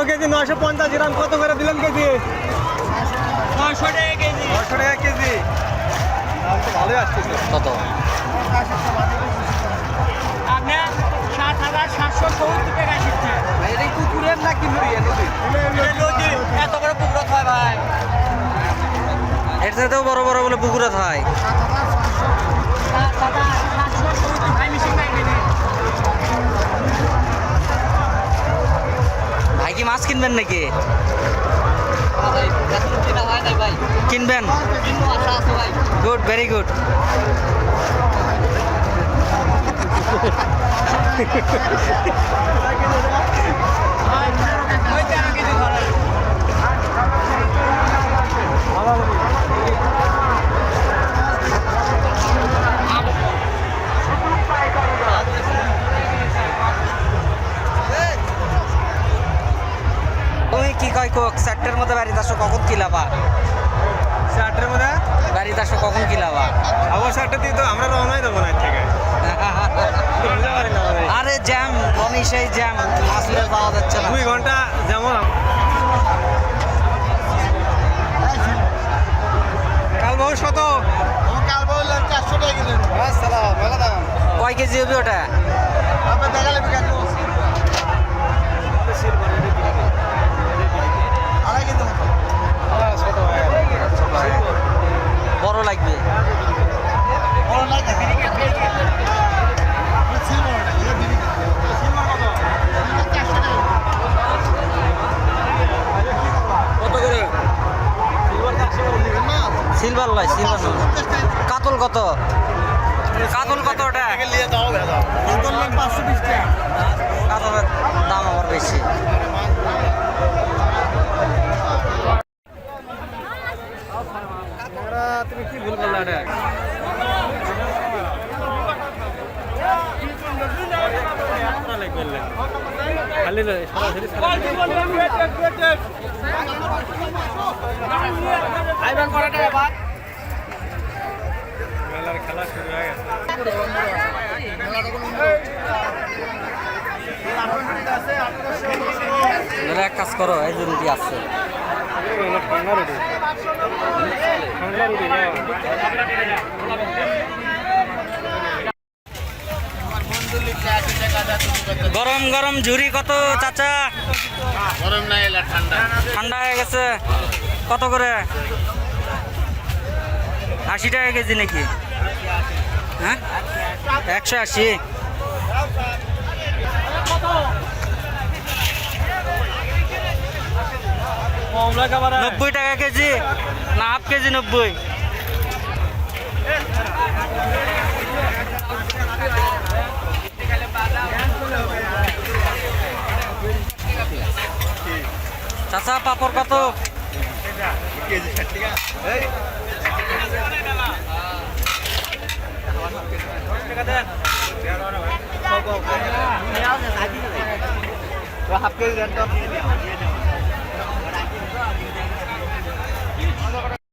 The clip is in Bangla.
বারো কেজি নয়শো পঞ্চাশ গ্রাম। কত করে দিলেন কেজি? নয়শো টাকা কেজি। নয়শো টাকা কেজি। ভালোই আসতেছে কত? সাত হাজার সাতশো সত্তর টাকা শিখছে এটা কুকুরের নদী এত পুকুরত হয় ভাই। এর সাথেও বড় বড় বলে পুকুরে হয় সাত হাজার কিনবেন নাকি? কিনবেন? গুড ভেরি গুড চারটের মধ্যে বাড়িতে আসো কখন কি কিলাবা চারটের মধ্যে? বাড়িতে আসো কখন কি কিলাবা আবার চারটে দিয়ে তো আমরা রওনাই দেবো না থেকে। আরে জ্যাম বনি সেই জ্যাম আসলে পাওয়া যাচ্ছে না। দুই ঘণ্টা যেমন কাল বহু শত? চারশো টাকা কিলো। কয় কেজি হবে ওটা? দেখালে সিলভার লয়, সিলভার কাতল কত? কাতল কত ওটা? কাতলের দাম আবার বেশি। তুমি কি ভুল করলা খালি মেলার খেলা শুরু হয়ে গেছে। এক কাজ করো এই যে রুটি আছে। ঠান্ডা রুটি ঠান্ডা রুটি গরম গরম ঝুরি কত চাচা? গরম নাই ঠান্ডা। ঠান্ডা হয়ে গেছে। কত করে? আশি টাকা কেজি নাকি? হ্যাঁ? একশো আশি। নব্বই টাকা কেজি? না, হাফ কেজি নব্বই। চাচা, পাপড় কত? হাফ কেজি দেন তো